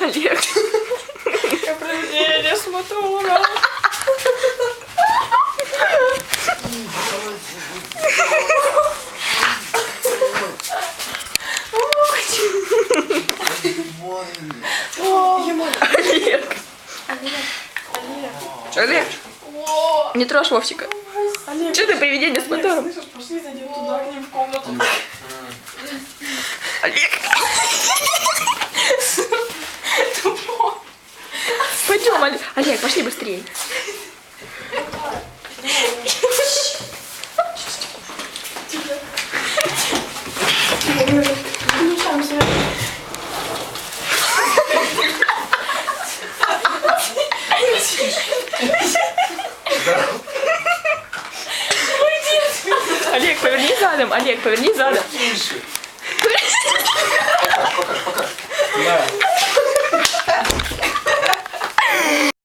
Олег. Я смотрю. Олег. Олег. Не трожь Вовчика. Олег, Че ты привидение с мотором? слышишь, пошли зайдем туда, к ним в комнату. Олег. Олег. Пошли быстрее. Олег, поверни задом. Олег, поверни задом. Да.